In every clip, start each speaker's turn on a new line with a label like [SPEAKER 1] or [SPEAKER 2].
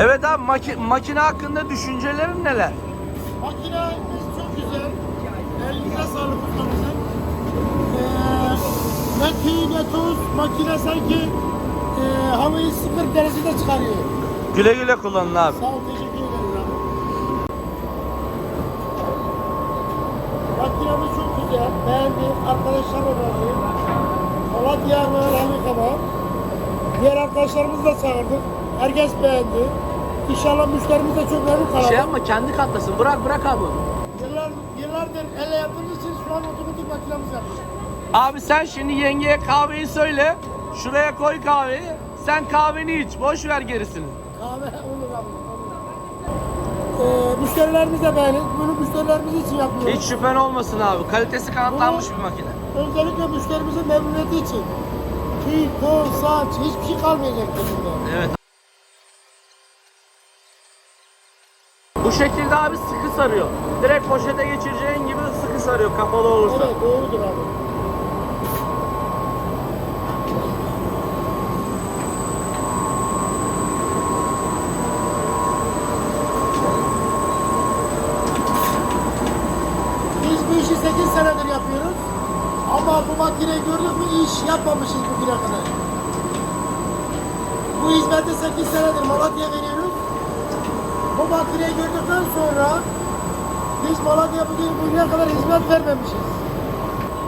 [SPEAKER 1] Evet abi maki- makine hakkında düşüncelerin neler?
[SPEAKER 2] Makinemiz çok güzel. Elinize sağlık ustamızın. Ee, ne tüy ne toz. Makine sanki e, havayı sıfır derecede çıkarıyor.
[SPEAKER 1] Güle güle kullanın abi.
[SPEAKER 2] Sağ ol, teşekkür ederiz abi. Makinemiz çok güzel. Beğendi. Arkadaşlarla beğendi. Malatya ve Ramikama. Diğer arkadaşlarımızı da çağırdık. Herkes beğendi. İnşallah müşterimiz de çok memnun kalacak.
[SPEAKER 1] Şey yapma kendi katlasın. Bırak bırak abi.
[SPEAKER 2] Yıllar, yıllardır elle yaptığımız için şu an otomatik makinemiz yapıyoruz.
[SPEAKER 1] Abi sen şimdi yengeye kahveyi söyle. Şuraya koy kahveyi. Sen kahveni iç. Boş ver gerisini.
[SPEAKER 2] Kahve olur abi. Ee, müşterilerimiz de beğenir. Bunu müşterilerimiz için yapıyoruz.
[SPEAKER 1] Hiç şüphen olmasın abi. Kalitesi kanıtlanmış bir makine.
[SPEAKER 2] Özellikle müşterimizin memnuniyeti için. Tüy, toz, saç hiçbir şey kalmayacak içinde.
[SPEAKER 1] Evet. Bu şekilde abi sıkı sarıyor. Direkt poşete geçireceğin gibi sıkı sarıyor kapalı olursa.
[SPEAKER 2] Evet doğrudur abi. Biz bu işi 8 senedir yapıyoruz. Ama bu makineyi gördük mü iş yapmamışız bugüne kadar. Bu hizmeti 8 senedir Malatya'ya veriyoruz. Bu makineyi gördükten sonra biz Malatya bugün bugüne kadar hizmet vermemişiz.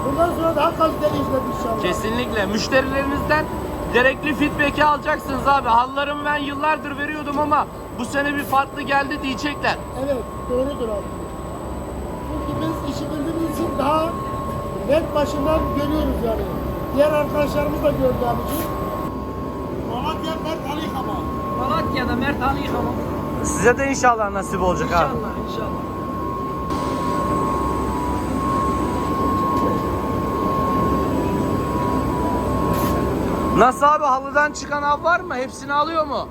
[SPEAKER 2] Bundan sonra daha kaliteli hizmet inşallah.
[SPEAKER 1] Kesinlikle. Müşterilerinizden gerekli feedback'i alacaksınız abi. Hallarımı ben yıllardır veriyordum ama bu sene bir farklı geldi diyecekler.
[SPEAKER 2] Evet, doğrudur abi. Çünkü biz işi bildiğimiz için daha net başından görüyoruz yani. Diğer arkadaşlarımız da gördü abicim. Malatya Mert Ali Kama.
[SPEAKER 3] Malatya'da Mert Ali yıkama.
[SPEAKER 1] Size de inşallah nasip olacak abi.
[SPEAKER 3] İnşallah inşallah.
[SPEAKER 1] Nasıl abi halıdan çıkan av var mı? Hepsini alıyor mu?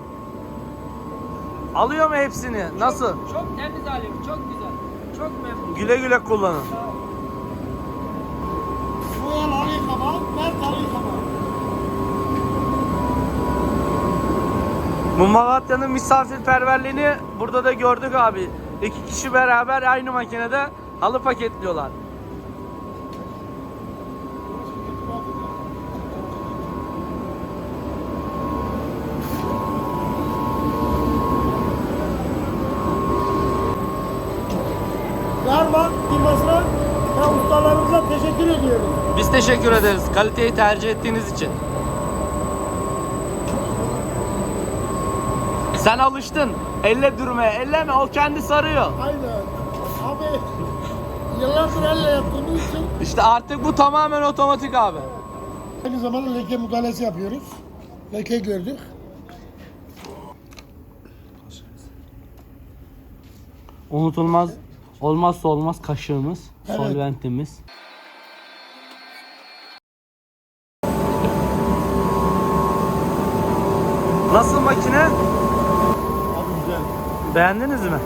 [SPEAKER 1] Alıyor mu hepsini? Nasıl?
[SPEAKER 3] Çok temiz alim, çok güzel. Çok memnun.
[SPEAKER 1] Güle güle kullanın.
[SPEAKER 2] Soyal Ali Kama, Mert Kama.
[SPEAKER 1] Bu Malatya'nın misafirperverliğini burada da gördük abi. İki kişi beraber aynı makinede halı paketliyorlar.
[SPEAKER 2] Garma firmasına ve ustalarımıza teşekkür ediyoruz.
[SPEAKER 1] Biz teşekkür ederiz kaliteyi tercih ettiğiniz için. Sen alıştın. Elle dürmeye. Elleme o kendi sarıyor.
[SPEAKER 2] Aynen. Abi yıllardır elle yaptığımız için
[SPEAKER 1] İşte artık bu tamamen otomatik abi.
[SPEAKER 2] aynı zamanda leke müdahalesi yapıyoruz. Leke gördük.
[SPEAKER 1] Unutulmaz olmazsa olmaz kaşığımız,
[SPEAKER 2] Evet.
[SPEAKER 1] solventimiz. Nasıl makine?
[SPEAKER 2] Abi güzel.
[SPEAKER 1] Beğendiniz mi?